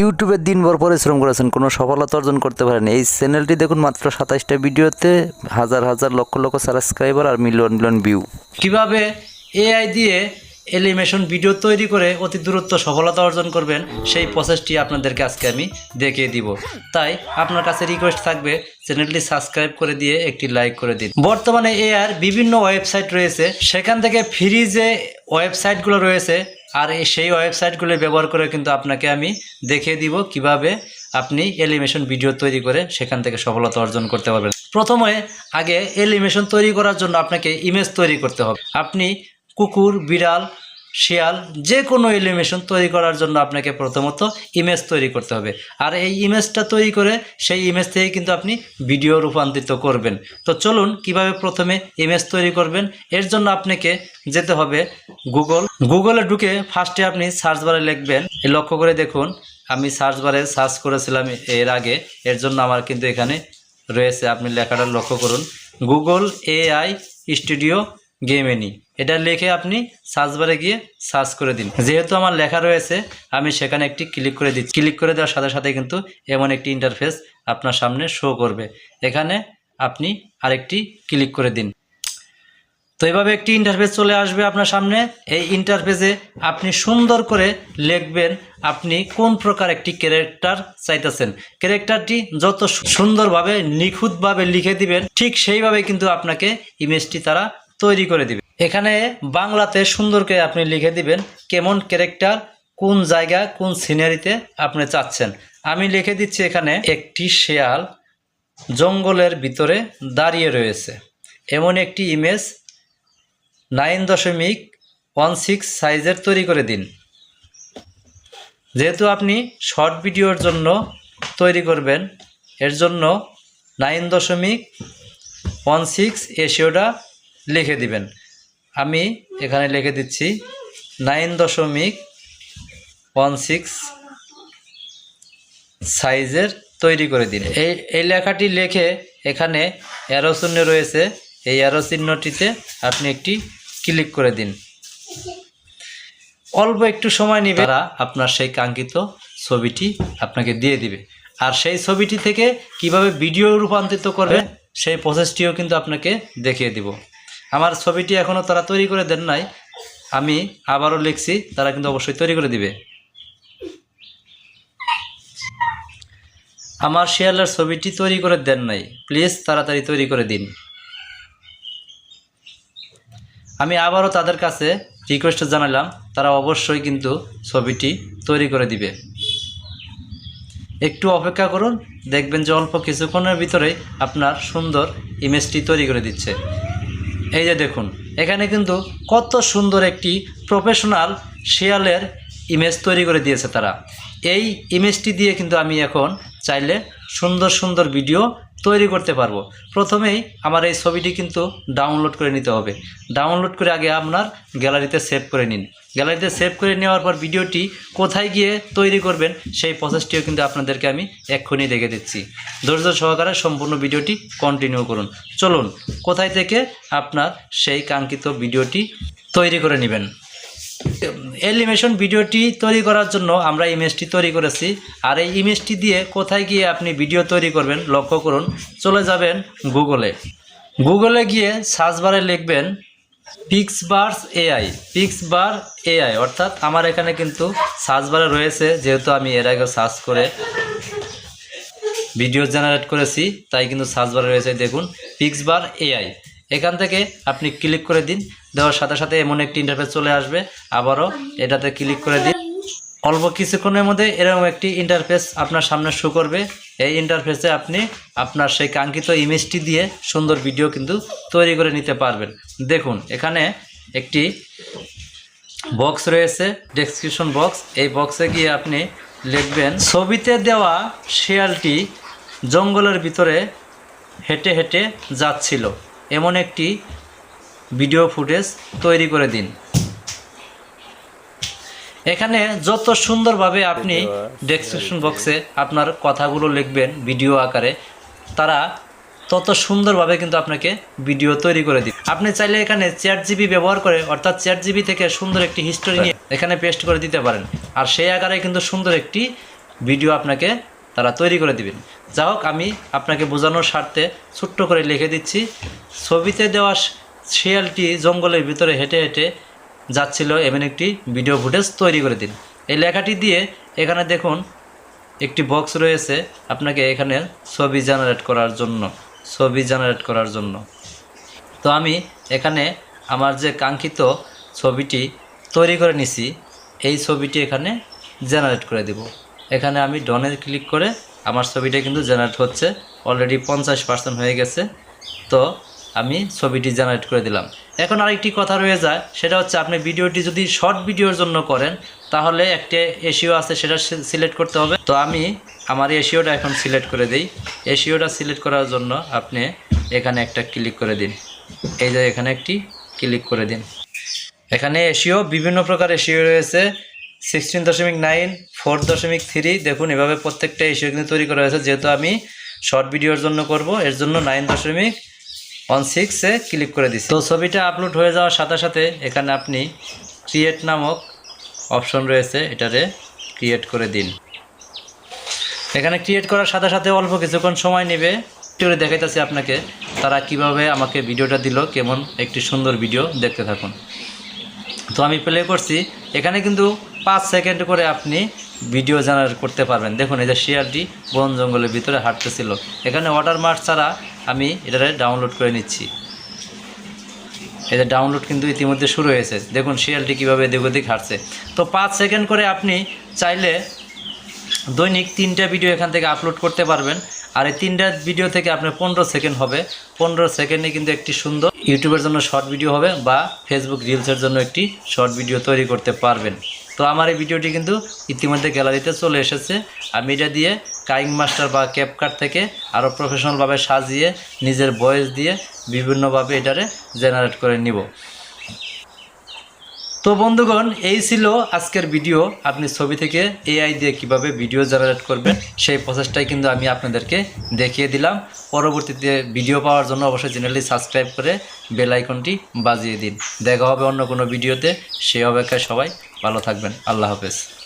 ইউটিউবে দিনভর পরিশ্রম করেছেন, কোনো সফলতা অর্জন করতে পারেন। এই চ্যানেলটি দেখুন মাত্র সাতাইশটা ভিডিওতে, হাজার হাজার লক্ষ লক্ষ সাবস্ক্রাইবার আর মিলিয়ন মিলিয়ন ভিউ কীভাবে এআই দিয়ে এলিমেশন ভিডিও তৈরি করে অতি দূরত্ব সফলতা অর্জন করবেন, সেই প্রসেসটি আপনাদেরকে আজকে আমি দেখিয়ে দিব। তাই আপনার কাছে রিকোয়েস্ট থাকবে চ্যানেলটি সাবস্ক্রাইব করে দিয়ে একটি লাইক করে দিন। বর্তমানে এআর বিভিন্ন ওয়েবসাইট রয়েছে, সেখান থেকে ফ্রি যে ওয়েবসাইটগুলো রয়েছে আর এই সেই ওয়েবসাইটগুলো ব্যবহার করে কিন্তু আপনাকে আমি দেখিয়ে দিব কীভাবে আপনি এলিমেশন ভিডিও তৈরি করে সেখান থেকে সফলতা অর্জন করতে পারবেন। প্রথমে আগে এলিমেশন তৈরি করার জন্য আপনাকে ইমেজ তৈরি করতে হবে। আপনি কুকুর, বিড়াল শিয়াল যে কোনো এলিমেশন তৈরি করার জন্য আপনাকে প্রথমত ইমেজ তৈরি করতে হবে। আর এই ইমেজটা তৈরি করে সেই ইমেজ থেকে কিন্তু আপনি ভিডিও রূপান্তরিত করবেন। তো চলুন কীভাবে প্রথমে ইমেজ তৈরি করবেন? এর জন্য আপনাকে যেতে হবে গুগল গুগলে ঢুকে ফার্স্টে আপনি সার্চ বারে লিখবেন। লক্ষ্য করে দেখুন, আমি সার্চ বারে সার্চ করেছিলাম এর আগে। এর জন্য আমার কিন্তু এখানে রয়েছে। আপনি লেখাটা লক্ষ্য করুন। Google AI studio Gemini এটা লিখে আপনি সার্চ বারে গিয়ে সার্চ করে দিন। যেহেতু আমার লেখা রয়েছে, আমি সেখানে একটি ক্লিক করে দিচ্ছি। ক্লিক করে দেওয়ার সাথে সাথে কিন্তু এমন একটি ইন্টারফেস আপনার সামনে শো করবে। এখানে আপনি আরেকটি ক্লিক করে দিন। তো এভাবে একটি ইন্টারফেস চলে আসবে আপনার সামনে। এই ইন্টারফেসে আপনি সুন্দর করে লিখবেন আপনি কোন প্রকার একটি ক্যারেক্টার চাইতেছেন। ক্যারেক্টারটি যত সুন্দরভাবে নিখুঁতভাবে লিখে দিবেন, ঠিক সেইভাবে কিন্তু আপনাকে ইমেজটি তারা তৈরি করে দিবে। এখানে বাংলাতে সুন্দর করে আপনি লিখে দিবেন কেমন ক্যারেক্টার, কোন জায়গা, কোন সিনারিতে আপনি চাচ্ছেন। আমি লিখে দিচ্ছি এখানে একটি শেয়াল জঙ্গলের ভিতরে দাঁড়িয়ে রয়েছে। এমন একটি ইমেজ নাইন দশমিক ওয়ান সিক্স সাইজের তৈরি করে দিন। যেহেতু আপনি শর্ট ভিডিওর জন্য তৈরি করবেন, এর জন্য নাইন দশমিক ওয়ান সিক্স এশিওটা লিখে দিবেন। আমি এখানে লিখে দিচ্ছি নাইন দশমিক ওয়ান সিক্স সাইজের তৈরি করে দিন। এই এই লেখাটি লেখে এখানে অ্যারো চিহ্ন রয়েছে। এই অ্যারো চিহ্নটিতে আপনি একটি ক্লিক করে দিন। অল্প একটু সময় নেবে। তারা আপনার সেই কাঙ্ক্ষিত ছবিটি আপনাকে দিয়ে দিবে। আর সেই ছবিটি থেকে কীভাবে ভিডিও রূপান্তরিত করবে, সেই প্রসেসটিও কিন্তু আপনাকে দেখিয়ে দিব। আমার ছবিটি এখনও তারা তৈরি করে দেন নাই। আমি আবারও লিখছি, তারা কিন্তু অবশ্যই তৈরি করে দিবে। আমার শিয়ালের ছবিটি তৈরি করে দেন নাই। প্লিজ তাড়াতাড়ি তৈরি করে দিন। আমি আবারও তাদের কাছে রিকোয়েস্ট জানালাম, তারা অবশ্যই কিন্তু ছবিটি তৈরি করে দিবে। একটু অপেক্ষা করুন, দেখবেন যে অল্প কিছুক্ষণের ভিতরেই আপনার সুন্দর ইমেজটি তৈরি করে দিচ্ছে। এই যে দেখুন, এখানে কিন্তু কত সুন্দর একটি প্রফেশনাল শিয়ালের ইমেজ তৈরি করে দিয়েছে তারা। এই ইমেজটি দিয়ে কিন্তু আমি এখন চাইলে সুন্দর সুন্দর ভিডিও তৈরি করতে পারব। প্রথমেই আমার এই ছবিটি কিন্তু ডাউনলোড করে নিতে হবে। ডাউনলোড করে আগে আপনার গ্যালারিতে সেভ করে নিন। গ্যালারিতে সেভ করে নেওয়ার পর ভিডিওটি কোথায় গিয়ে তৈরি করবেন, সেই প্রসেসটিও কিন্তু আপনাদেরকে আমি এক্ষুনি দেখে দিচ্ছি। ধৈর্য সহকারে সম্পূর্ণ ভিডিওটি কন্টিনিউ করুন। চলুন, কোথায় থেকে আপনার সেই কাঙ্ক্ষিত ভিডিওটি তৈরি করে নেবেন? এলিমেশন ভিডিওটি তৈরি করার জন্য আমরা ইমেজটি তৈরি করেছি। আর এই ইমেজটি দিয়ে কোথায় গিয়ে আপনি ভিডিও তৈরি করবেন লক্ষ্য করুন। চলে যাবেন গুগলে গুগলে গিয়ে সার্চ বারে লিখবেন পিক্সবার্স এআই পিক্সবার এআই অর্থাৎ আমার এখানে কিন্তু সার্চ বারে রয়েছে, যেহেতু আমি এর আগে সার্চ করে ভিডিও জেনারেট করেছি, তাই কিন্তু সার্চ বারে রয়েছে, দেখুন। পিক্সবার এআই এখান থেকে আপনি ক্লিক করে দিন। দেওয়ার সাথে সাথে এমন একটি ইন্টারফেস চলে আসবে। আবারও এটাতে ক্লিক করে দিন। অল্প কিছুক্ষণের মধ্যে এরকম একটি ইন্টারফেস আপনার সামনে শো করবে। এই ইন্টারফেসে আপনি আপনার সেই কাঙ্ক্ষিত ইমেজটি দিয়ে সুন্দর ভিডিও কিন্তু তৈরি করে নিতে পারবেন। দেখুন, এখানে একটি বক্স রয়েছে ডেসক্রিপশন বক্স এই বক্সে গিয়ে আপনি লিখবেন, ছবিতে দেওয়া শিয়ালটি জঙ্গলের ভিতরে হেঁটে হেঁটে যাচ্ছিল। এমন একটি ভিডিও ফুটেজ তৈরি করে দিন। এখানে যত সুন্দরভাবে আপনি ডেসক্রিপশন বক্সে আপনার কথাগুলো লিখবেন ভিডিও আকারে তারা তত সুন্দরভাবে কিন্তু আপনাকে ভিডিও তৈরি করে দিবে। আপনি চাইলে এখানে চ্যাট জিবি ব্যবহার করে অর্থাৎ চ্যাট জিবি থেকে সুন্দর একটি হিস্টোরি নিয়ে এখানে পেস্ট করে দিতে পারেন। আর সেই আকারে কিন্তু সুন্দর একটি ভিডিও আপনাকে তারা তৈরি করে দিবেন। যা হোক, আমি আপনাকে বোঝানোর স্বার্থে ছোট্ট করে লিখে দিচ্ছি। ছবিতে দেওয়া শিয়ালটি জঙ্গলের ভিতরে হেঁটে হেঁটে যাচ্ছিল এমন একটি ভিডিও ফুটেজ তৈরি করে দিন। এই লেখাটি দিয়ে এখানে দেখুন, একটি বক্স রয়েছে আপনাকে এখানে ছবি জেনারেট করার জন্য, ছবি জেনারেট করার জন্য। তো আমি এখানে আমার যে কাঙ্ক্ষিত ছবিটি তৈরি করে নিছি, এই ছবিটি এখানে জেনারেট করে দেব। এখানে আমি ডনে ক্লিক করে আমার ছবিটা কিন্তু জেনারেট হচ্ছে অলরেডি পঞ্চাশ পার্সেন্ট হয়ে গেছে। তো আমি ছবিটি জেনারেট করে দিলাম। এখন আরেকটি কথা রয়ে যায়, সেটা হচ্ছে আপনি ভিডিওটি যদি শর্ট ভিডিওর জন্য করেন, তাহলে একটা এশিও আছে, সেটা সিলেক্ট করতে হবে। তো আমি আমার এশিওটা এখন সিলেক্ট করে দিই। এশিওটা সিলেক্ট করার জন্য আপনি এখানে একটা ক্লিক করে দিন। এই যে এখানে একটি ক্লিক করে দিন। এখানে এশিও বিভিন্ন প্রকার এশিও রয়েছে। সিক্সটিন দশমিক নাইন ফোর দশমিক থ্রি দেখুন, এভাবে প্রত্যেকটা এশিও কিন্তু তৈরি করা হয়েছে। যেহেতু আমি শর্ট ভিডিওর জন্য করব, এর জন্য নাইন দশমিক ওয়ান সিক্সে ক্লিক করে দিচ্ছি তো ছবিটা আপলোড হয়ে যাওয়ার সাথে সাথে এখানে আপনি ক্রিয়েট নামক অপশন রয়েছে, এটারে ক্রিয়েট করে দিন। এখানে ক্রিয়েট করার সাথে সাথে অল্প কিছুক্ষণ সময় নেবে। করে দেখাইতেছি আপনাকে, তারা কীভাবে আমাকে ভিডিওটা দিল, কেমন একটি সুন্দর ভিডিও দেখতে থাকুন। তো আমি প্লে করছি। এখানে কিন্তু পাঁচ সেকেন্ড করে আপনি ভিডিও জেনারেট করতে পারবেন। দেখুন, এই যে শেয়ারটি বন জঙ্গলের ভিতরে হাঁটতেছিল। এখানে ওয়াটারমার্ক ছাড়া আমি এটারে ডাউনলোড করে নিচ্ছি। যে ডাউনলোড কিন্তু ইতিমধ্যে শুরু হয়েছে। দেখুন, শিয়ালটি কীভাবে ওদিক হাঁটছে। তো পাঁচ সেকেন্ড করে আপনি চাইলে দৈনিক তিনটা ভিডিও এখান থেকে আপলোড করতে পারবেন। আর এই তিনটা ভিডিও থেকে আপনার পনেরো সেকেন্ড হবে। পনেরো সেকেন্ডে কিন্তু একটি সুন্দর ইউটিউবের জন্য শর্ট ভিডিও হবে বা ফেসবুক রিলসের জন্য একটি শর্ট ভিডিও তৈরি করতে পারবেন। তো আমার এই ভিডিওটি কিন্তু ইতিমধ্যে গ্যালারিতে চলে এসেছে। আমি এটা দিয়ে কাইং মাস্টার বা ক্যাপকাট থেকে আরও প্রফেশনালভাবে সাজিয়ে নিজের ভয়েস দিয়ে বিভিন্নভাবে এটারে জেনারেট করে নিব। তো বন্ধুগণ, এই ছিল আজকের ভিডিও। আপনি ছবি থেকে এআই দিয়ে কীভাবে ভিডিও জেনারেট করবেন, সেই প্রসেসটাই কিন্তু আমি আপনাদেরকে দেখিয়ে দিলাম। পরবর্তীতে ভিডিও পাওয়ার জন্য অবশ্যই চ্যানেলটি সাবস্ক্রাইব করে বেল আইকনটি বাজিয়ে দিন। দেখা হবে অন্য কোনো ভিডিওতে সেই অপেক্ষায় সবাই ভালো থাকবেন। আল্লাহ হাফেজ।